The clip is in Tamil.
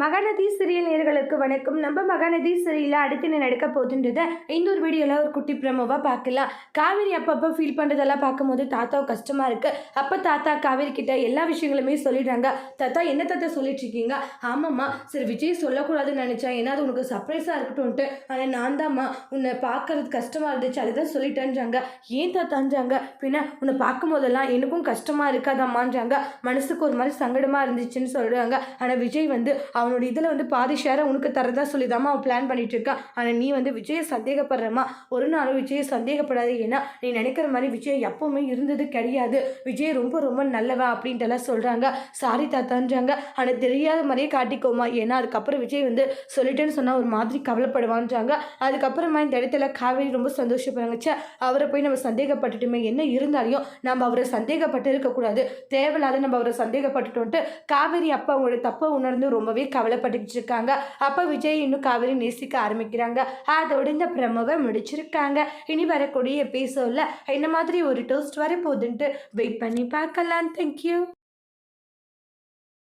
மகாநதி சீரியல் நேர்களுக்கு வணக்கம். நம்ம மகாநதி சீரியலில் அடுத்து என்ன நடக்க போகுதுன்றத இந்த ஒரு வீடியோவில் ஒரு குட்டி பிரமோவாக பார்க்கலாம். காவேரி அப்பப்போ ஃபீல் பண்ணுறதெல்லாம் பார்க்கும்போது தாத்தாவும் கஷ்டமாக இருக்குது அப்போ தாத்தா காவேரி கிட்ட எல்லா விஷயங்களுமே சொல்லிடுறாங்க. தாத்தா என்ன தாத்தா சொல்லிட்டு இருக்கீங்க? ஆமாம்மா சரி விஜய் சொல்லக்கூடாதுன்னு நினச்சேன். ஏன்னா அது உனக்கு சர்ப்ரைஸாக இருக்கட்டும்ன்ட்டு. ஆனால் நான் தான்மா உன்னை பார்க்கறது கஷ்டமாக இருந்துச்சு. அதுதான் சொல்லிட்டேன்றாங்க. ஏன் தாத்தான்றாங்க? பின்ன உன்னை பார்க்கும்போதெல்லாம் எனக்கும் கஷ்டமாக இருக்காதாம்மான்றாங்க. மனசுக்கு ஒரு மாதிரி சங்கடமாக இருந்துச்சுன்னு சொல்கிறாங்க ஆனால் விஜய் வந்து அவனோட இதில் வந்து பாதி ஷேரை உனக்கு தரதா சொல்லி அவன் பிளான் பண்ணிட்டு இருக்கான் ஆனால் நீ வந்து விஜயை சந்தேகப்படுறமா ஒரு நாளும் விஜயை சந்தேகப்படாது. ஏன்னா நீ நினைக்கிற மாதிரி விஜய் எப்போவுமே இருந்தது கிடையாது. விஜய் ரொம்ப ரொம்ப நல்லவன் அப்படின்ட்டுலாம் சொல்கிறாங்க சாரி தாத்தான்றாங்க. ஆனால் தெரியாத மாதிரியே காட்டிக்கோமா ஏன்னா அதுக்கப்புறம் விஜய் வந்து சொல்லிட்டேன்னு சொன்னால் ஒரு மாதிரி கவலைப்படுவான்றாங்க. அதுக்கப்புறமா இந்த இடத்துல காவேரி ரொம்ப சந்தோஷப்படுறாங்கச்சே அவரை போய் நம்ம சந்தேகப்பட்டுட்டுமே. என்ன இருந்தாலையும் நம்ம அவரை சந்தேகப்பட்டு இருக்கக்கூடாது. தேவையில்லாத நம்ம அவரை சந்தேகப்பட்டுட்டோன்ட்டு காவேரி அப்பா அவங்களோட தப்பை உணர்ந்து ரொம்பவே கவலைப்பட்டுக்கிட்டு இருக்காங்க. அப்போ விஜய் இன்னும் காவேரி நேசிக்க ஆரம்பிக்கிறாங்க. அதோட இந்த பிரமவை முடிச்சிருக்காங்க. இனி வரக்கூடிய எபிசோடில் என்ன மாதிரி ஒரு டோஸ்ட் வர போகுதுன்ட்டு வெயிட் பண்ணி பார்க்கலாம். தேங்க்யூ